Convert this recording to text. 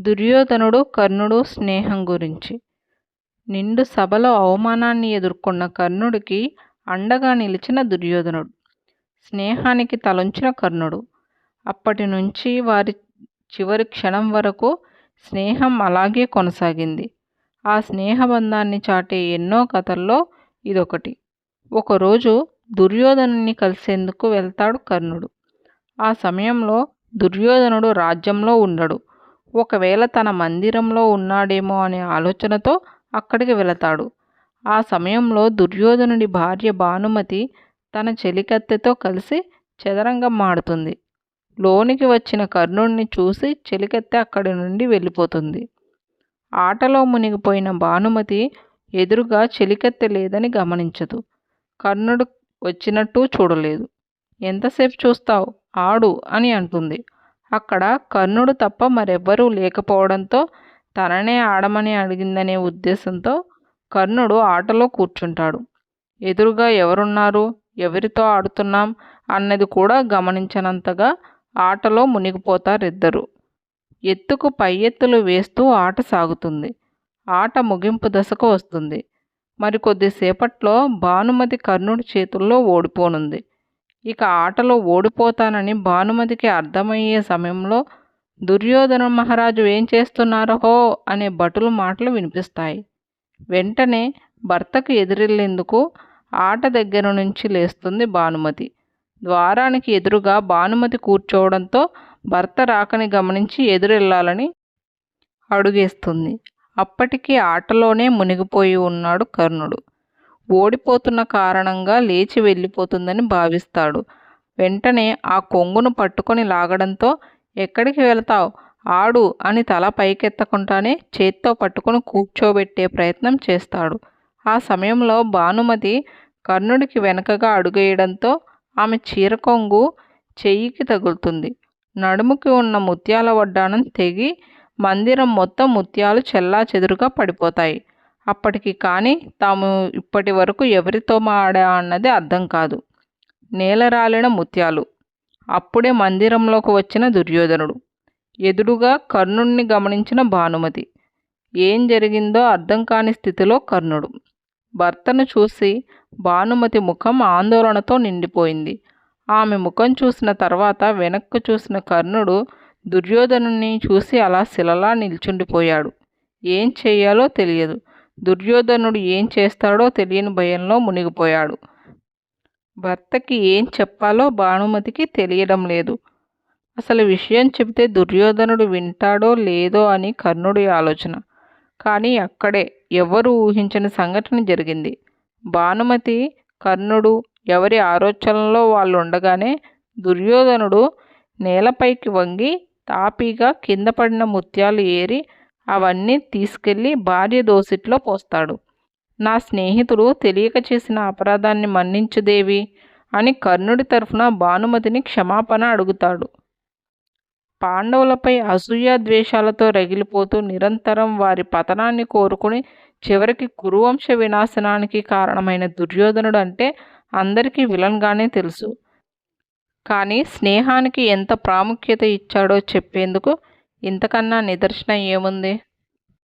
దుర్యోధనుడు కర్ణుడు స్నేహం గురించి. నిండు సభలో అవమానాన్ని ఎదుర్కొన్న కర్ణుడికి అండగా నిలిచిన దుర్యోధనుడు స్నేహానికి తలొంచిన కర్ణుడు. అప్పటి నుంచి వారి చివరి క్షణం వరకు స్నేహం అలాగే కొనసాగింది. ఆ స్నేహబంధాన్ని చాటే ఎన్నో కథల్లో ఇదొకటి. ఒకరోజు దుర్యోధనుని కలిసేందుకు వెళ్తాడు కర్ణుడు. ఆ సమయంలో దుర్యోధనుడు రాజ్యంలో ఉండడు. ఒకవేళ తన మందిరంలో ఉన్నాడేమో అనే ఆలోచనతో అక్కడికి వెళతాడు. ఆ సమయంలో దుర్యోధనుడి భార్య భానుమతి తన చెలికత్తెతో కలిసి చదరంగం ఆడుతుంది లోనికి వచ్చిన కర్ణుడిని చూసి చెలికత్తె అక్కడి నుండి వెళ్ళిపోతుంది. ఆటలో మునిగిపోయిన భానుమతి ఎదురుగా చెలికత్తె లేదని గమనించదు. కర్ణుడు వచ్చినట్టు చూడలేదు. ఎంతసేపు చూస్తావు? ఆడు అని అంటుంది. అక్కడ కర్ణుడు తప్ప మరెవ్వరూ లేకపోవడంతో తననే ఆడమని అడిగిందనే ఉద్దేశంతో కర్ణుడు ఆటలో కూర్చుంటాడు. ఎదురుగా ఎవరున్నారు? ఎవరితో ఆడుతున్నాం? అన్నది కూడా గమనించనంతగా ఆటలో మునిగిపోతారిద్దరు. ఎత్తుకు పై ఎత్తులు వేస్తూ ఆట సాగుతుంది. ఆట ముగింపు దశకు వస్తుంది. మరి కొద్దిసేపట్లో భానుమతి కర్ణుడి చేతుల్లో ఓడిపోనుంది. ఇక ఆటలో ఓడిపోతానని భానుమతికి అర్థమయ్యే సమయంలో దుర్యోధన మహారాజు ఏం చేస్తున్నారో అనే భటుల మాటలు వినిపిస్తాయి. వెంటనే భర్తకు ఎదురెళ్ళేందుకు ఆట దగ్గర నుంచి లేస్తుంది భానుమతి. ద్వారానికి ఎదురుగా భానుమతి కూర్చోవడంతో భర్త రాకని గమనించి ఎదురెళ్ళాలని అడుగేస్తుంది. అప్పటికి ఆటలోనే మునిగిపోయి ఉన్నాడు కర్ణుడు. ఓడిపోతున్న కారణంగా లేచి వెళ్ళిపోతుందని భావిస్తాడు. వెంటనే ఆ కొంగును పట్టుకొని లాగడంతో ఎక్కడికి వెళతావు? ఆడు అని తల పైకెత్తకుండానే చేత్తో పట్టుకొని కూర్చోబెట్టే ప్రయత్నం చేస్తాడు. ఆ సమయంలో భానుమతి కర్ణుడికి వెనకగా అడుగేయడంతో ఆమె చీర కొంగు చెయ్యికి తగులుతుంది. నడుముకి ఉన్న ముత్యాల వడ్డానం తెగి మందిరం మొత్తం ముత్యాలు చెల్లా చెదురుగా పడిపోతాయి. అప్పటికి కానీ తాము ఇప్పటి వరకు ఎవరితో మాడా అన్నది అర్థం కాదు. నేలరాలిన ముత్యాలు. అప్పుడే మందిరంలోకి వచ్చిన దుర్యోధనుడు. ఎదురుగా కర్ణుణ్ణి గమనించిన భానుమతి. ఏం జరిగిందో అర్థం కాని స్థితిలో కర్ణుడు. భర్తను చూసి భానుమతి ముఖం ఆందోళనతో నిండిపోయింది. ఆమె ముఖం చూసిన తర్వాత వెనక్కు చూసిన కర్ణుడు దుర్యోధనుని చూసి అలా శిలలా నిల్చుండిపోయాడు. ఏం చేయాలో తెలియదు. దుర్యోధనుడు ఏం చేస్తాడో తెలియని భయంలో మునిగిపోయాడు. భర్తకి ఏం చెప్పాలో భానుమతికి తెలియడం లేదు. అసలు విషయం చెబితే దుర్యోధనుడు వింటాడో లేదో అని కర్ణుడి ఆలోచన. కానీ అక్కడే ఎవరు ఊహించని సంఘటన జరిగింది. భానుమతి కర్ణుడు ఎవరి ఆలోచనలో వాళ్ళు ఉండగానే దుర్యోధనుడు నేలపైకి వంగి తాపీగా కింద పడిన ముత్యాలు ఏరి అవన్నీ తీసుకెళ్ళి భార్య దోసిట్లో పోస్తాడు. నా స్నేహితుడు తెలియక చేసిన అపరాధాన్ని మన్నించుదేవి అని కర్ణుడి తరఫున భానుమతిని క్షమాపణ అడుగుతాడు. పాండవులపై అసూయ ద్వేషాలతో రగిలిపోతూ నిరంతరం వారి పతనాన్ని కోరుకుని చివరికి కురువంశ వినాశనానికి కారణమైన దుర్యోధనుడు అంటే అందరికీ విలన్గానే తెలుసు. కానీ స్నేహానికి ఎంత ప్రాముఖ్యత ఇచ్చాడో చెప్పేందుకు ఇంతకన్నా నిదర్శనం ఏముంది?